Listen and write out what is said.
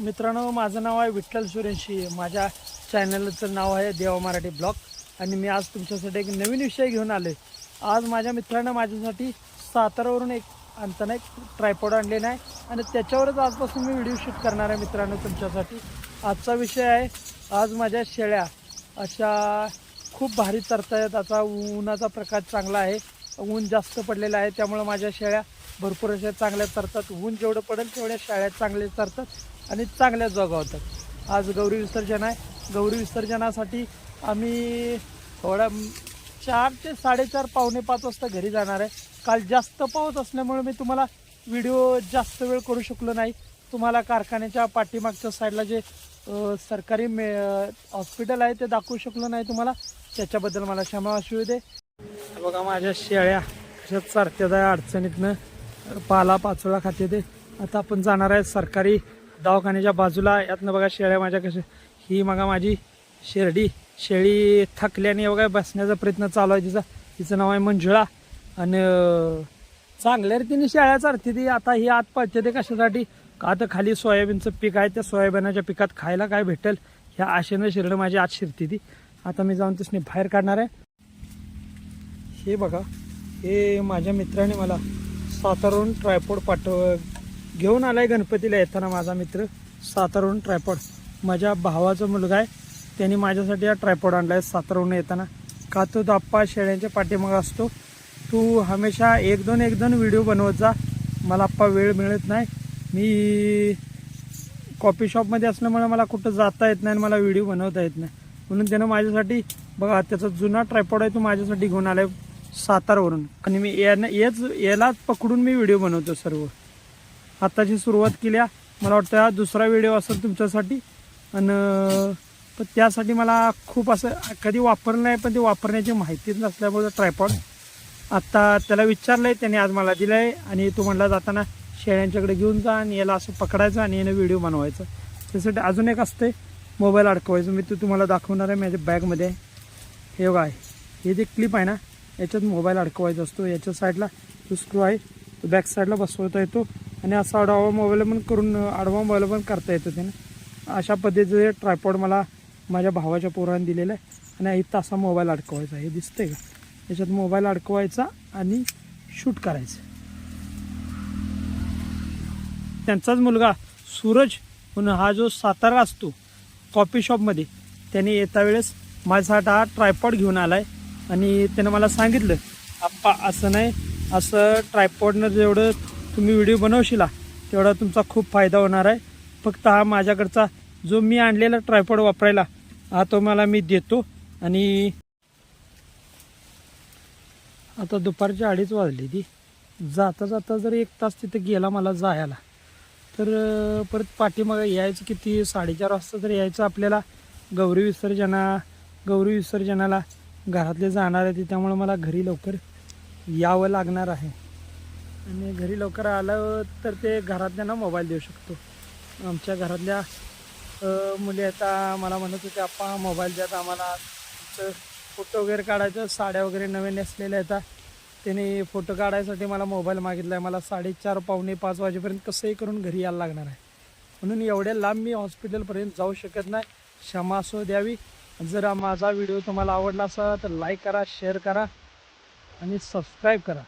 मित्रांनो माझं नाव आहे विठ्ठल सुरेशी. माझ्या चॅनलचं नाव आहे देवा मराठी ब्लॉग. आणि मी आज तुमच्यासाठी एक नवीन विषय घेऊन आले आज माझ्या मित्रानं माझ्यासाठी सातारावरून एक आणताना एक ट्रायपॉड आणलेला आहे. आणि त्याच्यावरच आजपासून मी व्हिडिओ शूट करणार आहे मित्रांनो तुमच्यासाठी. आजचा विषय आहे आज माझ्या शेळ्या अशा खूप भारी चरतायत. आता उन्हाचा प्रकार चांगला आहे. ऊन जास्त पडलेलं आहे. त्यामुळं माझ्या शेळ्या भरपूर अशा चांगल्या चरतात. ऊन जेवढं पडेल तेवढ्या शेळ्या चांगल्या चरतात. आणि चांगल्या जोगावतात आज गौरी विसर्जन आहे. गौरी विसर्जनासाठी आम्ही थोडा चार ते साडेचार पावणे पाच वाजता घरी जाणार आहे. काल जास्त पाऊस असल्यामुळे मी तुम्हाला व्हिडिओ जास्त वेळ करू शकलो नाही. तुम्हाला कारखान्याच्या पाठीमागच्या साईडला जे सरकारी मे हॉस्पिटल आहे ते दाखवू शकलो नाही तुम्हाला. त्याच्याबद्दल मला क्षमा असू दे. बघा माझ्या शेळ्या कशा चारत्या अडचणीतनं. पाला पाचोळा खाते ते. आता आपण जाणार आहे सरकारी दवाखान्याच्या बाजूला यातनं बघा शेळ्या माझ्या कशा ही बघा माझी शेरडी. शेळी थकल्याने बघा बसण्याचा प्रयत्न चालू आहे तिचा. तिचं नाव आहे मंजुळा. आणि चांगल्या रीतीने शेळ्या चालते ती. आता ही आत पडते ते कशासाठी? का तर खाली सोयाबीनचं पीक आहे. त्या सोयाबीनाच्या पिकात खायला काय भेटेल? ह्या आशेनं शिरडं माझी आत शिरते ती. आता मी जाऊन तिसने बाहेर काढणार आहे. हे बघा. हे माझ्या मित्राने मला सातारून ट्रायपोड पाठव घेऊन आलाय गणपतीला येताना माझा मित्र सातारावरून ट्रायपॉड. माझ्या भावाचा मुलगा आहे. त्यांनी माझ्यासाठी हा ट्रायपॉड आणला आहे सातारावरून येताना. का तो दाप्पा शेळ्यांच्या पाठीमाग असतो. तू हमेशा एक दोन एक दोन व्हिडिओ बनवत जा. मला आप्पा वेळ मिळत नाही. मी कॉफी शॉपमध्ये असल्यामुळे मला कुठं जाता येत नाही आणि मला व्हिडिओ बनवता येत नाही. म्हणून त्यानं माझ्यासाठी बघा त्याचा जुना ट्रायपॉड आहे तो माझ्यासाठी घेऊन आला आहे सातारवरून. आणि मी यानं येच यालाच पकडून मी व्हिडिओ बनवतो सर्व. आत्ताची सुरुवात केल्या. मला वाटतं हा दुसरा व्हिडिओ असेल तुमच्यासाठी. आणि पण त्यासाठी मला खूप असं कधी वापरलं नाही पण ते वापरण्याची माहितीच नसल्यामुळे ट्रायपॉड आत्ता त्याला विचारलंय त्याने आज मला दिलंय. आणि तो म्हणला जाताना शेळ्यांच्याकडे घेऊन जा आणि याला असं पकडायचं आणि यानं व्हिडिओ बनवायचा. त्यासाठी अजून एक असते मोबाईल अडकवायचं. मी तो तुम्हाला दाखवणार आहे माझ्या बॅगमध्ये आहे. हे बघा आहे हे जे क्लिप आहे ना याच्यात मोबाईल अडकवायचा असतो. याच्या साईडला तो स्क्रू आहे तो बॅक साईडला बसवता येतो. आणि असा आडवा मोबाईल पण करून आडवा मोबाईल पण करता येतो त्यानं. अशा पद्धतीचं ट्रायपॉड मला माझ्या भावाच्या पोराने दिलेलं आहे. आणि इथं असा मोबाईल अडकवायचा हे दिसतंय का? याच्यात मोबाईल अडकवायचा आणि शूट करायचं. त्यांचाच मुलगा सूरज म्हणून हा जो सातारा असतो कॉफी शॉपमध्ये त्याने येता वेळेस माझ्यासाठी हा ट्रायपॉड घेऊन आला आहे आणि त्यानं मला सांगितलं आप्पा असं नाही. असं ट्रायपॉडनं जेवढं तुम्ही व्हिडिओ बनवशिला तेवढा तुमचा खूप फायदा होणार आहे. फक्त हा माझ्याकडचा जो मी आणलेला ट्रायपॉड वापरायला हा तो मला मी देतो. आणि आता दुपारची अडीच वाजली ती. जाता जाता जर एक तास तिथं गेला मला जायला तर परत पाठीमागं यायचं किती? साडेचार वाजता तर यायचं आपल्याला. गौरी विसर्जना गौरी विसर्जनाला घरातले जाणार आहे त्यामुळे मला घरी लवकर यावं लागणार आहे. आणि घरी लवकर आलं तर ते घरातल्यांना मोबाईल देऊ शकतो. आमच्या घरातल्या मुली आता मला म्हणत होते आप्पा मोबाईल द्यात आम्हाला. फोटो वगैरे काढायचं साड्या वगैरे नवीन नेसलेल्या येतात त्याने फोटो काढायसाठी मला मोबाईल मागितला आहे मला साडेचार पावणे पाच वाजेपर्यंत कसंही करून घरी यायला लागणार आहे. म्हणून एवढ्या लांब मी हॉस्पिटलपर्यंत जाऊ शकत नाही. क्षमा असो द्यावी. जर माझा व्हिडिओ तुम्हाला आवडला असा तर लाईक करा शेअर करा आणि सबस्क्राईब करा.